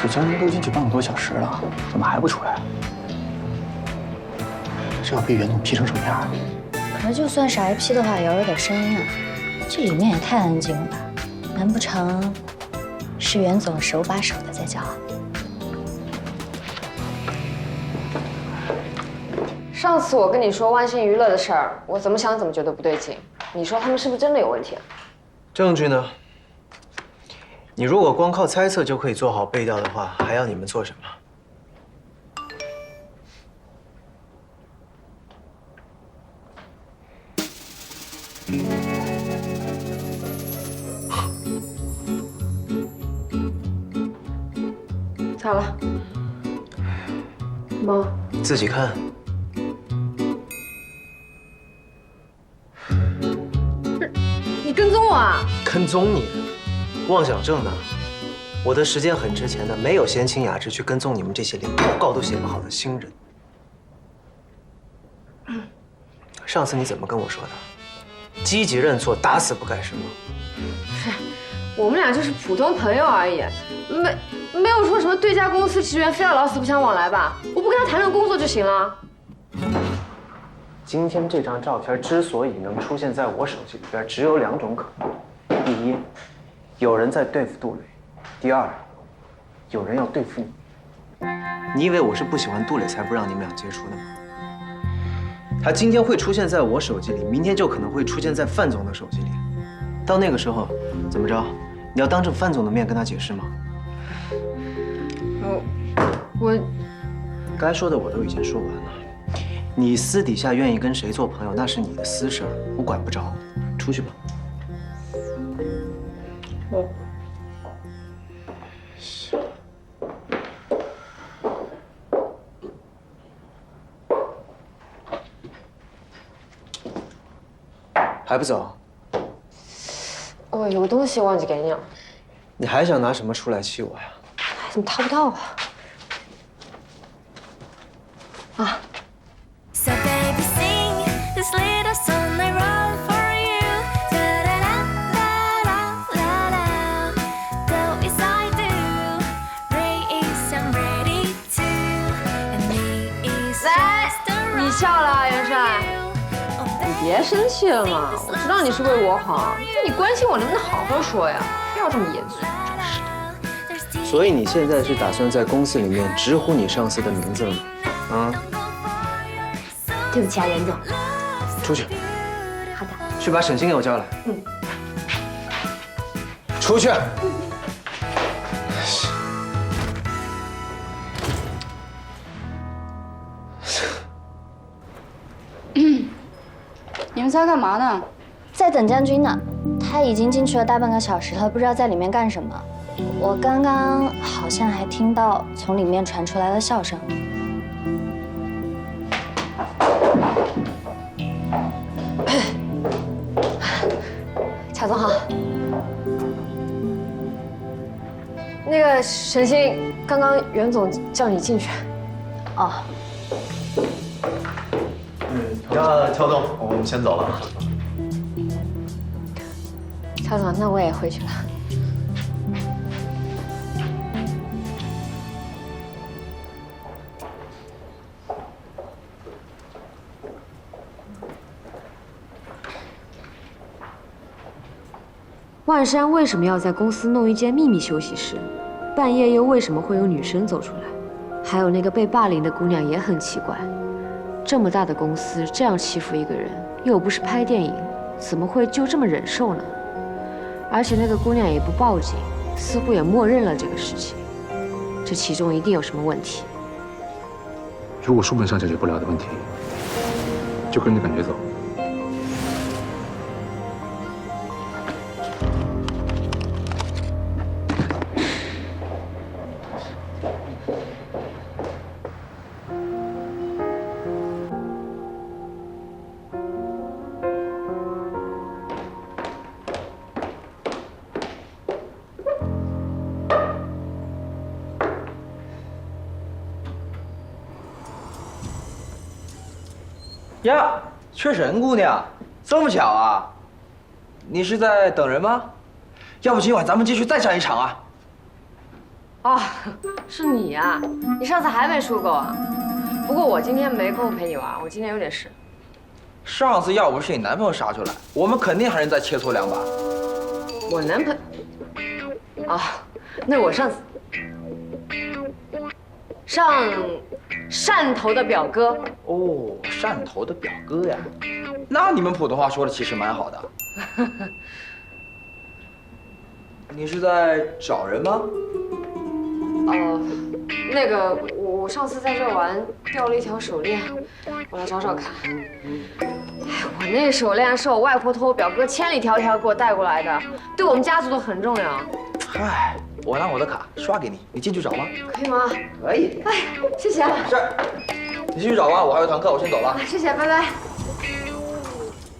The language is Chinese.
主教练都进去半个多小时了，怎么还不出来？这要被袁总批成什么样？可是就算是挨批的话，也要有点声音啊。这里面也太安静了吧？难不成是袁总手把手的在教？上次我跟你说万兴娱乐的事儿，我怎么想怎么觉得不对劲。你说他们是不是真的有问题啊？证据呢？你如果光靠猜测就可以做好背调的话，还要你们做什么？咋了？妈，自己看。你跟踪我啊？跟踪你？妄想症呢？我的时间很值钱的，没有闲情雅致去跟踪你们这些连报告都写不好的新人。上次你怎么跟我说的？积极认错，打死不改是吗？我们俩就是普通朋友而已，没没有说什么对家公司职员非要老死不相往来吧？我不跟他谈论工作就行了。今天这张照片之所以能出现在我手机里边，只有两种可能：第一，有人在对付杜磊；第二，有人要对付你。你以为我是不喜欢杜磊才不让你们俩接触的吗？他今天会出现在我手机里，明天就可能会出现在范总的手机里。到那个时候，怎么着？你要当着范总的面跟他解释吗？我我该说的我都已经说完了。你私底下愿意跟谁做朋友，那是你的私事儿，我管不着。出去吧。还不走？我有东西忘记给你了，你还想拿什么出来气我呀？哎，怎么掏不到啊？啊，笑了，元帅。你别生气了嘛，我知道你是为我好，但你关心我能不能好好说呀？不要这么严肃，真是的。所以你现在是打算在公司里面直呼你上司的名字了吗？啊，对不起啊，袁总。出去，好的。去把沈星给我叫来。嗯。出去。你们仨干嘛呢？在等将军呢，他已经进去了大半个小时了，不知道在里面干什么。我刚刚好像还听到从里面传出来的笑声。乔总好。那个沈星，刚刚袁总叫你进去。哦，那乔总，我们先走了。乔总，那我也回去了。万山为什么要在公司弄一间秘密休息室？半夜又为什么会有女生走出来？还有那个被霸凌的姑娘也很奇怪。这么大的公司这样欺负一个人，又不是拍电影，怎么会就这么忍受呢？而且那个姑娘也不报警，似乎也默认了这个事情。这其中一定有什么问题。如果书本上解决不了的问题，就跟着感觉走。呀，缺神姑娘，这么巧啊？你是在等人吗？要不今晚咱们继续再战一场啊？哦，是你呀、你上次还没输够啊？不过我今天没空陪你玩，我今天有点事。上次要不是你男朋友杀出来，我们肯定还能再切磋两把。我男朋啊，那我上次上汕头的表哥。哦，汕头的表哥呀，那你们普通话说的其实蛮好的。你是在找人吗？哦，那个我我上次在这玩掉了一条手链，我来找找看。哎，我那手链是我外婆托我表哥千里迢迢给我带过来的，对我们家族都很重要，嗨，我拿我的卡刷给你，你进去找吧。可以吗？可以。哎，谢谢啊，是，你继续找吧，我还有堂课，我先走了啊。谢谢，拜拜。